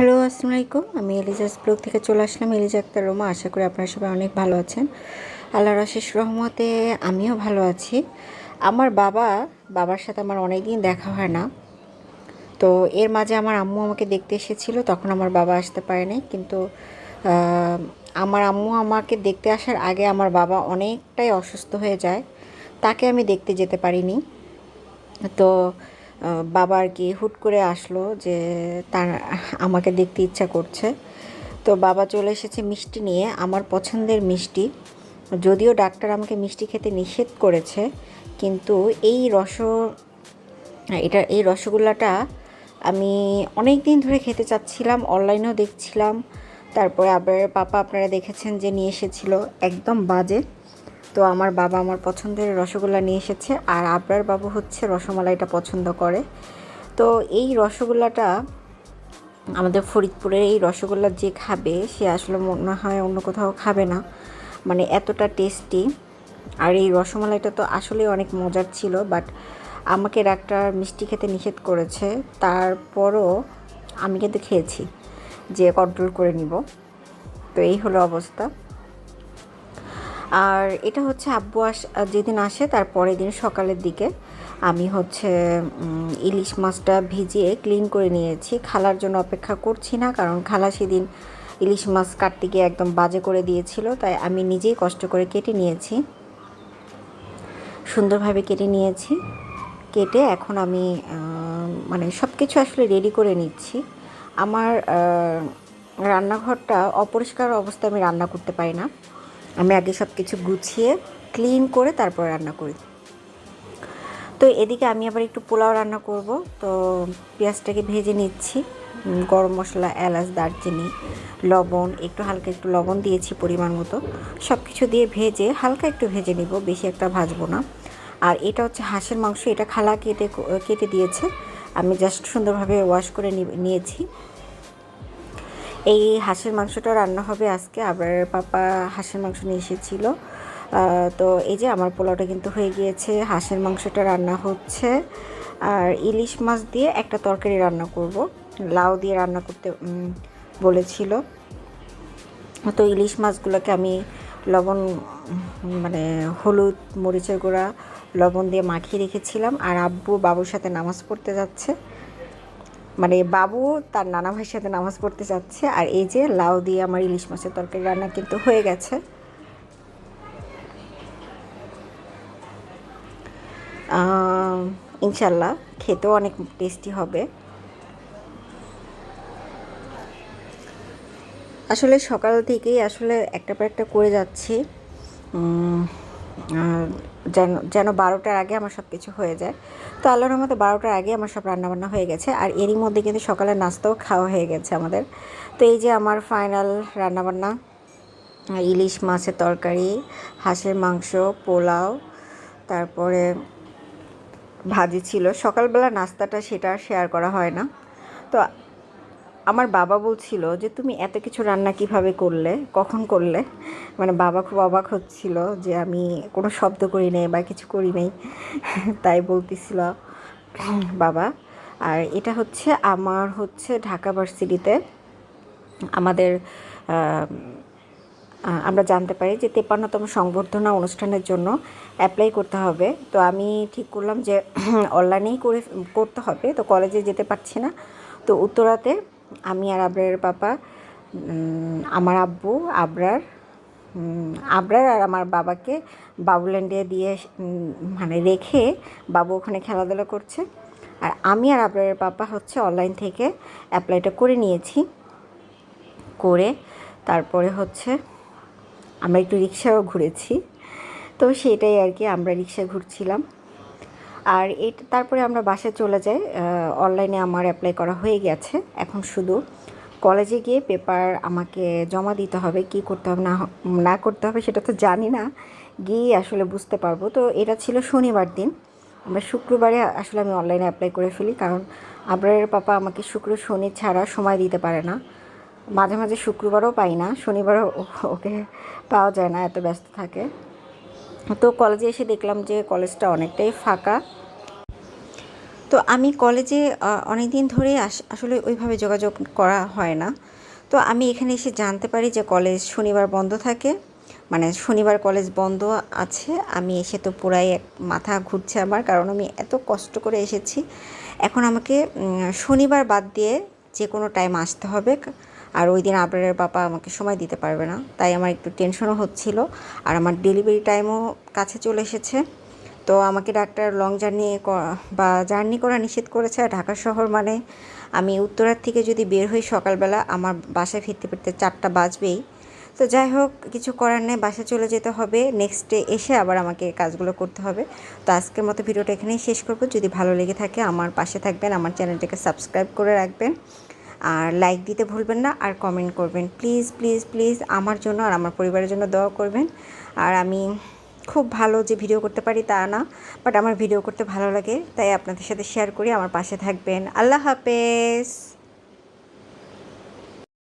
Hello, আসসালামু আলাইকুম। আমি এলিজাস ব্লগ থেকে চলে আসলাম এলিজা আক্তার রোমা। আশা করি আপনারা সবাই অনেক ভালো আছেন। আল্লাহর আশিস রহমতে আমিও ভালো আছি। আমার বাবা, বাবার সাথে আমার অনেক দিন দেখা হয় না। তো এর মাঝে আমার আম্মু আমাকে দেখতে এসেছিল, তখন আমার বাবা আসতে পারেনি। কিন্তু আমার আম্মু আমাকে দেখতে আসার আগে আমার বাবা অনেকটাই অসুস্থ হয়ে যায়। তাকে আমি দেখতে যেতে পারিনি। তো বাবা আর কি হুট করে আসলো যে তার আমাকে দেখতে ইচ্ছা করছে। তো বাবা চলে এসেছে মিষ্টি নিয়ে। আমার পছন্দের মিষ্টি। যদিও ডাক্তার আমাকে মিষ্টি খেতে নিষেধ করেছে, কিন্তু এই রস, এটা, এই রসগোল্লাটা আমি অনেক দিন ধরে খেতে চাচ্ছিলাম, অনলাইনেও দেখছিলাম। তারপরে আবার পাপা আপনারা দেখেছেন যে নিয়ে এসেছিল, একদম বাজে। তো আমার বাবা আমার পছন্দের রসগোল্লা নিয়ে এসেছে আর আবরার বাবু হচ্ছে রসমালাইটা পছন্দ করে। তো এই রসগোল্লাটা আমাদের ফরিদপুরের এই রসগোল্লা যে খাবে, সে আসলে মনে হয় অন্য কোথাও খাবে না। মানে এতটা টেস্টি আর এই রসমালাইটা তো আসলে অনেক মজার ছিল বাট আমাকে ডাক্তার মিষ্টি খেতে নিষেধ করেছে। তারপরও আমি কিন্তু খেয়েছি, যে কন্ট্রোল করে নিব। তো এই হলো অবস্থা। আর এটা হচ্ছে আব্বু আস যেদিন আসে তার পরের দিন সকালের দিকে। আমি হচ্ছে ইলিশ মাছটা ভিজিয়ে ক্লিন করে নিয়েছি। খালার জন্য অপেক্ষা করছি না, কারণ খালা সেদিন ইলিশ মাছ কাটতে গিয়ে একদম বাজে করে দিয়েছিল, তাই আমি নিজেই কষ্ট করে কেটে নিয়েছি। সুন্দরভাবে কেটে নিয়েছি। কেটে এখন আমি মানে সব কিছু আসলে রেডি করে নিচ্ছি। আমার রান্নাঘরটা অপরিষ্কার অবস্থায় আমি রান্না করতে পারি না। আমি আগে সব কিছু গুছিয়ে ক্লিন করে তারপর রান্না করি। তো এদিকে আমি আবার একটু পোলাও রান্না করব। তো পেঁয়াজটাকে ভেজে নিচ্ছি। গরম মশলা, এলাচ, দারচিনি, লবণ, একটু হালকা একটু লবণ দিয়েছি পরিমাণ মতো। সব কিছু দিয়ে ভেজে হালকা একটু ভেজে নিব, বেশি একটা ভাজবো না। আর এটা হচ্ছে হাঁসের মাংস, এটা খালা কেটে কেটে দিয়েছে। আমি জাস্ট সুন্দরভাবে ওয়াশ করে নিয়েছি। এই হাঁসের মাংসটা রান্না হবে আজকে। আবার পাপা হাঁসের মাংস নিয়ে এসেছিল। তো এই যে আমার পোলাওটা কিন্তু হয়ে গিয়েছে। হাঁসের মাংসটা রান্না হচ্ছে। আর ইলিশ মাছ দিয়ে একটা তরকারি রান্না করব। লাউ দিয়ে রান্না করতে বলেছিল। তো ইলিশ মাছগুলোকে আমি লবণ মানে হলুদ, মরিচের গুঁড়া, লবণ দিয়ে মাখিয়ে রেখেছিলাম। আর আব্বু বাবুর সাথে নামাজ পড়তে যাচ্ছে। মানে বাবু তার নানা ভাইয়ের সাথে নামাজ পড়তে যাচ্ছে, আর এই যে লাউ দিয়ে আমার ইলিশ মাছের তরকারি রান্না কিন্তু হয়ে গেছে। ইনশাল্লাহ খেতেও অনেক টেস্টি হবে। আসলে সকাল থেকেই আসলে একটা পর একটা করে যাচ্ছি। যেন যেন বারোটার আগে আমার সব কিছু হয়ে যায়। তো আল্লাহর রহমতে বারোটার আগে আমার সব রান্নাবান্না হয়ে গেছে, আর এরই মধ্যে কিন্তু সকালের নাস্তাও খাওয়া হয়ে গেছে আমাদের। তো এই যে আমার ফাইনাল রান্নাবান্না, ইলিশ মাছের তরকারি, হাঁসের মাংস, পোলাও, তারপরে ভাজি ছিল। সকালবেলা নাস্তাটা সেটা শেয়ার করা হয় না। তো আমার বাবা বলছিল যে, তুমি এত কিছু রান্না কীভাবে করলে? কখন করলে? মানে বাবা খুব অবাক হচ্ছিল যে, আমি কোনো শব্দ করি নাই বা কিছু করি নাই। তাই বলতেছিল, বাবা, আর এটা হচ্ছে আমার হচ্ছে ঢাকা ভার্সিটিতে আমাদের আমরা জানতে পারি যে তেপান্নতম সংবর্ধনা অনুষ্ঠানের জন্য অ্যাপ্লাই করতে হবে। তো আমি ঠিক করলাম যে অনলাইনেই করে, করতে হবে। তো কলেজে যেতে পারছি না। তো উত্তরাতে আমি আর আবরারের পাপা আমার আব্বু, আবরার আবরার আর আমার বাবাকে বাবুল্যান্ডে দিয়ে মানে রেখে বাবু ওখানে খেলাধুলা করছে। আর আমি আর আবরারের পাপা হচ্ছে অনলাইন থেকে অ্যাপ্লাইটা করে নিয়েছি। করে তারপরে হচ্ছে আমরা একটু রিক্সাও ঘুরেছি। তো সেটাই আর কি আমরা রিক্সা ঘুরছিলাম। আর এটা, তারপরে আমরা বাসায় চলে যাই অনলাইনে আমার অ্যাপ্লাই করা হয়ে গেছে। এখন শুধু কলেজে গিয়ে পেপার আমাকে জমা দিতে হবে, কি করতে হবে, না না করতে হবে সেটা তো জানি না গিয়ে আসলে বুঝতে পারব। তো এটা ছিল শনিবার দিন। আমরা শুক্রবারে আসলে আমি অনলাইনে অ্যাপ্লাই করে ফেলি, কারণ আবরারের পাপা আমাকে শুক্র, শনি ছাড়া সময় দিতে পারে না। মাঝে মাঝে শুক্রবারও পাই না, শনিবারও ওকে পাওয়া যায় না, এত ব্যস্ত থাকে। তো কলেজে এসে দেখলাম যে কলেজটা অনেকটাই ফাঁকা। তো আমি কলেজে অনেক দিন ধরে আসলে ওইভাবে যোগাযোগ করা হয় না। তো আমি এখানে এসে জানতে পারি যে কলেজ শনিবার বন্ধ থাকে। মানে শনিবার কলেজ বন্ধ আছে। আমি এসে তো পুরাই এক, মাথা ঘুরছে আমার, কারণ আমি এত কষ্ট করে এসেছি। এখন আমাকে শনিবার বাদ দিয়ে যে কোনো টাইম আসতে হবে। আর ওই দিন আবরারের বাবা আমাকে সময় দিতে পারবে না, তাই আমার একটু টেনশনও হচ্ছিল। আর আমার ডেলিভারি টাইমও কাছে চলে এসেছে। তো আমাকে ডাক্তার লং জার্নি বা জার্নি করা নিষেধ করেছে। আর ঢাকা শহর মানে আমি উত্তরার থেকে যদি বের হই সকালবেলা, আমার বাসায় ফিরতে ফিরতে চারটা বাজবেই। তো যাই হোক, কিছু করার নেই, বাসায় চলে যেতে হবে। নেক্সট ডে এসে আবার আমাকে কাজগুলো করতে হবে। তো আজকের মতো ভিডিওটা এখানেই শেষ করব। যদি ভালো লেগে থাকে, আমার পাশে থাকবেন, আমার চ্যানেলটাকে সাবস্ক্রাইব করে রাখবেন। আর লাইক দিতে ভুলবেন না আর কমেন্ট করবেন। প্লিজ প্লিজ প্লিজ আমার জন্য আর আমার পরিবারের জন্য দোয়া করবেন। আর আমি খুব ভালো যে ভিডিও করতে পারি তা না বাট আমার ভিডিও করতে ভালো লাগে, তাই আপনাদের সাথে শেয়ার করি, আমার পাশে থাকবেন। আল্লাহ হাফেজ।